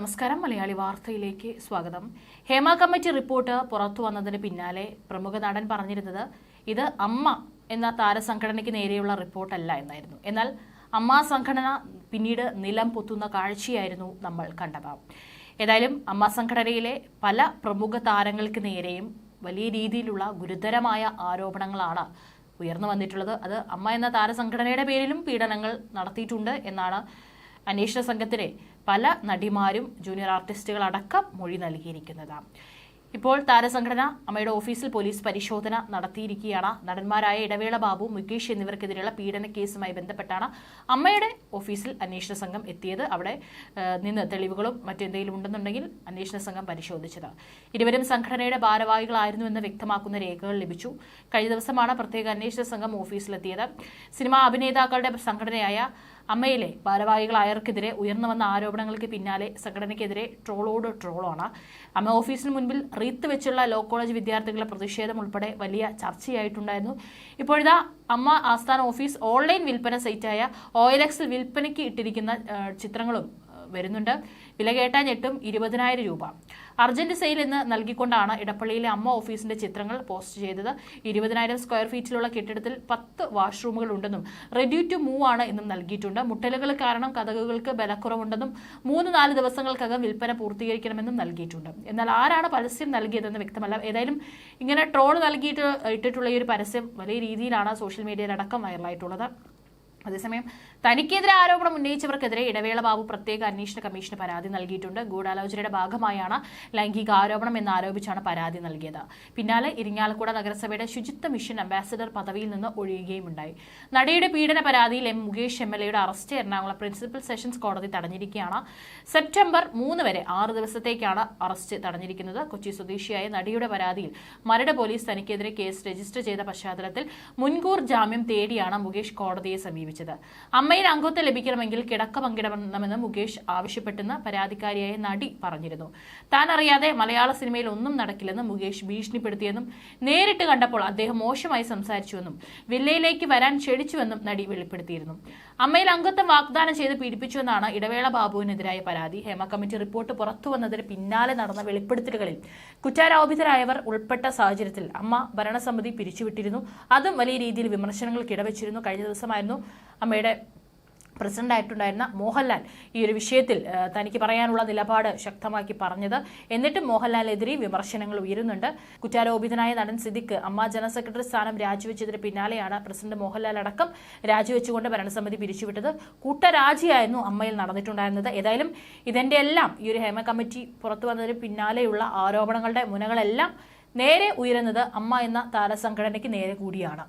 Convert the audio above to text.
നമസ്കാരം. മലയാളി വാർത്തയിലേക്ക് സ്വാഗതം. ഹേമ കമ്മിറ്റി റിപ്പോർട്ട് പുറത്തു വന്നതിന് പിന്നാലെ പ്രമുഖ നടൻ പറഞ്ഞിരുന്നത് ഇത് അമ്മ എന്ന താരസംഘടനയ്ക്ക് നേരെയുള്ള റിപ്പോർട്ടല്ല എന്നായിരുന്നു. എന്നാൽ അമ്മ സംഘടന പിന്നീട് നിലം പൊത്തുന്ന കാഴ്ചയായിരുന്നു നമ്മൾ കണ്ടത്. ഏതായാലും അമ്മ സംഘടനയിലെ പല പ്രമുഖ താരങ്ങൾക്ക് നേരെയും വലിയ രീതിയിലുള്ള ഗുരുതരമായ ആരോപണങ്ങളാണ് ഉയർന്നു വന്നിട്ടുള്ളത്. അത് അമ്മ എന്ന താരസംഘടനയുടെ പേരിലും പീഡനങ്ങൾ നടത്തിയിട്ടുണ്ട് എന്നാണ് അന്വേഷണ സംഘത്തിന് പല നടിമാരും ജൂനിയർ ആർട്ടിസ്റ്റുകൾ അടക്കം മൊഴി നൽകിയിരിക്കുന്നത്. ഇപ്പോൾ താരസംഘടന അമ്മയുടെ ഓഫീസിൽ പോലീസ് പരിശോധന നടത്തിയിരിക്കുകയാണ്. നടന്മാരായ ഇടവേള ബാബു മുകേഷ് എന്നിവർക്കെതിരെയുള്ള പീഡന കേസുമായി ബന്ധപ്പെട്ടാണ് അമ്മയുടെ ഓഫീസിൽ അന്വേഷണ സംഘം എത്തിയത്. അവിടെ നിന്ന് തെളിവുകളും മറ്റെന്തെങ്കിലും ഉണ്ടെന്നുണ്ടെങ്കിൽ അന്വേഷണ സംഘം പരിശോധിച്ചത്. ഇരുവരും സംഘടനയുടെ ഭാരവാഹികളായിരുന്നുവെന്ന് വ്യക്തമാക്കുന്ന രേഖകൾ ലഭിച്ചു. കഴിഞ്ഞ ദിവസമാണ് പ്രത്യേക അന്വേഷണ സംഘം ഓഫീസിലെത്തിയത്. സിനിമാ അഭിനേതാക്കളുടെ സംഘടനയായ അമ്മയിലെ ഭാരവാഹികളായവർക്കെതിരെ ഉയർന്നു വന്ന ആരോപണങ്ങൾക്ക് പിന്നാലെ സംഘടനയ്ക്കെതിരെ ട്രോളോട് ട്രോളാണ്. അമ്മ ഓഫീസിന് മുൻപിൽ റീത്ത് വെച്ചുള്ള ലോ കോളേജ് വിദ്യാർത്ഥികളുടെ പ്രതിഷേധം ഉൾപ്പെടെ വലിയ ചർച്ചയായിട്ടുണ്ടായിരുന്നു. ഇപ്പോഴിതാ അമ്മ ആസ്ഥാന ഓഫീസ് ഓൺലൈൻ വിൽപ്പന സൈറ്റായ ഓയിലക്സിൽ വിൽപ്പനയ്ക്ക് ഇട്ടിരിക്കുന്ന ചിത്രങ്ങളും വരുന്നുണ്ട്. വില കേട്ടാ ഞെട്ടും ഇരുപതിനായിരം രൂപ. അർജന്റ് സെയിൽ എന്ന് നൽകിക്കൊണ്ടാണ് ഇടപ്പള്ളിയിലെ അമ്മ ഓഫീസിന്റെ ചിത്രങ്ങൾ പോസ്റ്റ് ചെയ്തത്. ഇരുപതിനായിരം സ്ക്വയർ ഫീറ്റിലുള്ള കെട്ടിടത്തിൽ പത്ത് വാഷ്റൂമുകൾ ഉണ്ടെന്നും റെഡ്യൂ ടു മൂവ് ആണ് എന്നും നൽകിയിട്ടുണ്ട്. മുട്ടലുകൾ കാരണം കഥകുകൾക്ക് ബലക്കുറവുണ്ടെന്നും മൂന്ന് നാല് ദിവസങ്ങൾക്കകം വിൽപ്പന പൂർത്തീകരിക്കണമെന്നും നൽകിയിട്ടുണ്ട്. എന്നാൽ ആരാണ് പരസ്യം നൽകിയതെന്ന് വ്യക്തമല്ല. ഏതായാലും ഇങ്ങനെ ട്രോൾ നൽകിയിട്ട് ഇട്ടിട്ടുള്ള ഈ ഒരു പരസ്യം വലിയ രീതിയിലാണ് സോഷ്യൽ മീഡിയയിൽ അടക്കം വൈറലായിട്ടുള്ളത്. അതേസമയം തനിക്കെതിരെ ആരോപണം ഉന്നയിച്ചവർക്കെതിരെ ഇടവേള ബാബു പ്രത്യേക അന്വേഷണ കമ്മീഷന് പരാതി നൽകിയിട്ടുണ്ട്. ഗൂഢാലോചനയുടെ ഭാഗമായാണ് ലൈംഗിക ആരോപണം എന്നാരോപിച്ചാണ് പരാതി നൽകിയത്. പിന്നാലെ ഇരിങ്ങാലക്കുട നഗരസഭയുടെ ശുചിത്വ മിഷൻ അംബാസിഡർ പദവിയിൽ നിന്ന് ഒഴിയുകയുമുണ്ടായി. നടിയുടെ പീഡന പരാതിയിൽ എം മുകേഷ് എം എൽ എയുടെ അറസ്റ്റ് എറണാകുളം പ്രിൻസിപ്പൽ സെഷൻസ് കോടതി തടഞ്ഞിരിക്കുകയാണ്. സെപ്റ്റംബർ മൂന്ന് വരെ ആറ് ദിവസത്തേക്കാണ് അറസ്റ്റ് തടഞ്ഞിരിക്കുന്നത്. കൊച്ചി സ്വദേശിയായ നടിയുടെ പരാതിയിൽ മരട് പോലീസ് തനിക്കെതിരെ കേസ് രജിസ്റ്റർ ചെയ്ത പശ്ചാത്തലത്തിൽ മുൻകൂർ ജാമ്യം തേടിയാണ് മുകേഷ് കോടതിയെ സമീപിച്ചത്. അമ്മയിൽ അംഗത്വം ലഭിക്കണമെങ്കിൽ കിടക്ക പങ്കിടണമെന്ന് മുകേഷ് ആവശ്യപ്പെട്ടെന്ന് പരാതിക്കാരിയായ നടി പറഞ്ഞിരുന്നു. താൻ അറിയാതെ മലയാള സിനിമയിൽ ഒന്നും നടക്കില്ലെന്ന് മുകേഷ് ഭീഷണിപ്പെടുത്തിയെന്നും നേരിട്ട് കണ്ടപ്പോൾ അദ്ദേഹം മോശമായി സംസാരിച്ചുവെന്നും വില്ലയിലേക്ക് വരാൻ ക്ഷണിച്ചുവെന്നും നടി വെളിപ്പെടുത്തിയിരുന്നു. അമ്മയിൽ അംഗത്വം വാഗ്ദാനം ചെയ്ത് പീഡിപ്പിച്ചുവെന്നാണ് ഇടവേള ബാബുവിനെതിരായ പരാതി. ഹേമ കമ്മിറ്റി റിപ്പോർട്ട് പുറത്തുവന്നതിന് പിന്നാലെ നടന്ന വെളിപ്പെടുത്തലുകളിൽ കുറ്റാരോപിതരായവർ ഉൾപ്പെട്ട സാഹചര്യത്തിൽ അമ്മ ഭരണസമിതി പിരിച്ചുവിട്ടിരുന്നു. അതും വലിയ രീതിയിൽ വിമർശനങ്ങൾക്ക് ഇടവച്ചിരുന്നു. കഴിഞ്ഞ ദിവസമായിരുന്നു അമ്മയുടെ പ്രസിഡന്റായിട്ടുണ്ടായിരുന്ന മോഹൻലാൽ ഈ ഒരു വിഷയത്തിൽ തനിക്ക് പറയാനുള്ള നിലപാട് ശക്തമാക്കി പറഞ്ഞത്. എന്നിട്ടും മോഹൻലാലിനെതിരെ വിമർശനങ്ങൾ ഉയരുന്നുണ്ട്. കുറ്റാരോപിതനായ നടൻ സിദ്ദിഖ് അമ്മ ജനറൽ സെക്രട്ടറി സ്ഥാനം രാജിവെച്ചതിന് പിന്നാലെയാണ് പ്രസിഡന്റ് മോഹൻലാൽ അടക്കം രാജിവെച്ചുകൊണ്ട് ഭരണസമിതി പിരിച്ചുവിട്ടത്. കൂട്ടരാജിയായിരുന്നു അമ്മയിൽ നടന്നിട്ടുണ്ടായിരുന്നത്. ഏതായാലും ഇതിന്റെ എല്ലാം ഈ ഒരു ഹേമ കമ്മിറ്റി പുറത്തു വന്നതിന് പിന്നാലെയുള്ള ആരോപണങ്ങളുടെ മുനകളെല്ലാം നേരെ ഉയരുന്നത് അമ്മ എന്ന താരസംഘടനയ്ക്ക് നേരെ കൂടിയാണ്.